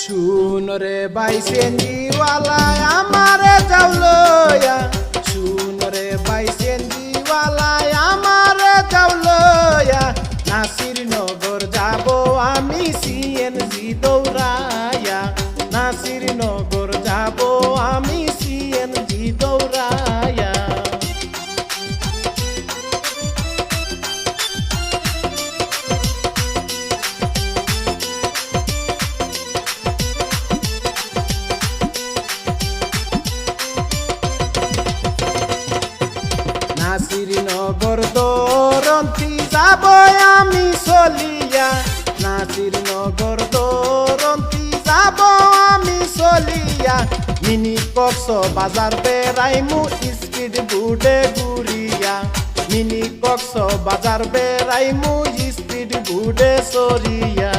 শুন রে বাইসেন্দিওয়ালা আমারে যাও লয়া শুন রে বাইসেন্দিওয়ালা আমারে যাও লয়া নাসির নগর যাব আমি, সিএনজি দৌড়ায়া নাসির নগর দরন্তি যাব আমি চলিয়া। নাসির নগর দরন্তি যাব আমি চলিয়া। মিনি কক্স বাজার বেড়াইমু স্পিড বুডে গুড়িয়া মিনি কক্স বাজার বেড়াইমু স্পিড বুডে সরিয়া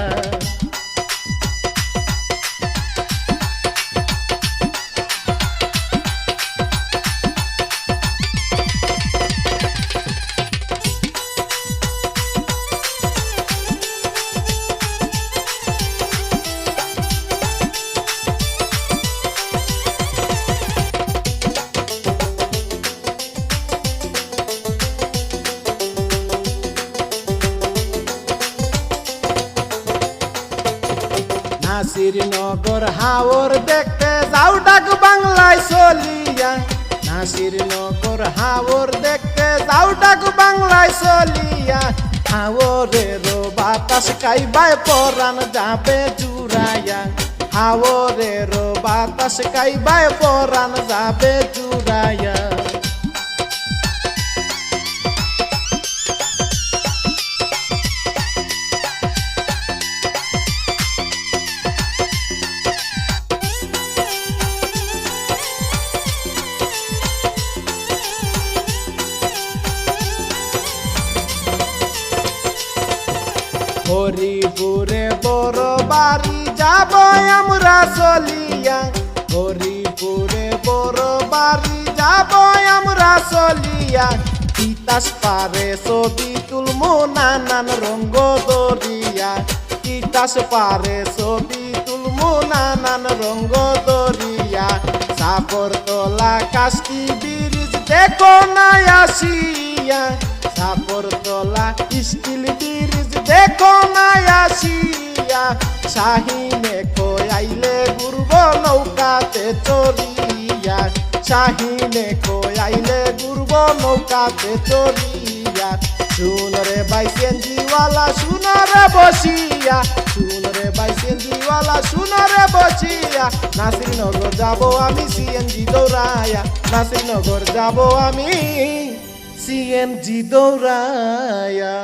নাসির নগর হাওর দেখতে যাও ডাক বাংলায় চলিয়া। নাসির নগর হাওর দেখতে যাও ডাক বাংলায় চলিয়া হাওরের বাতাস কাইবাই পরান যাবে জুড়াইয়া হাওরের বাতাস কাইবাই পরান যাবে জুড়াইয়া হরিপুরে বড় বাড়ি যাব আমরা চলিয়া। হরিপুরে বড় বাড়ি যাব আমরা চলিয়া। তিতাস পারে ছবি তুলমু, নানান রঙ্গ দরিয়া তিতাস পারে ছবি তুলমু, নানান রঙ্গ দরিয়া সাপর তোলা কাস্তি ব্রিজ দেখো না আসিয়া। সাপর তোলা স্টিল ব্রিজ দেখো না আসিয়া শাহিনে আইলে ঘুরব নৌকাতে চড়িয়া? শাহিনে আইলে ঘুরব নৌকাতে চড়িয়া? শুন রে বাইসেন্দিওয়ালা শুন রে বসিয়া। শুন রে বাইসেন্দিওয়ালা শুন রে বসিয়া। নাসিরনগর যাব আমি সিএনজি দৌড়ায়া নাসিরনগর যাব আমি সিএনজি দৌড়ায়া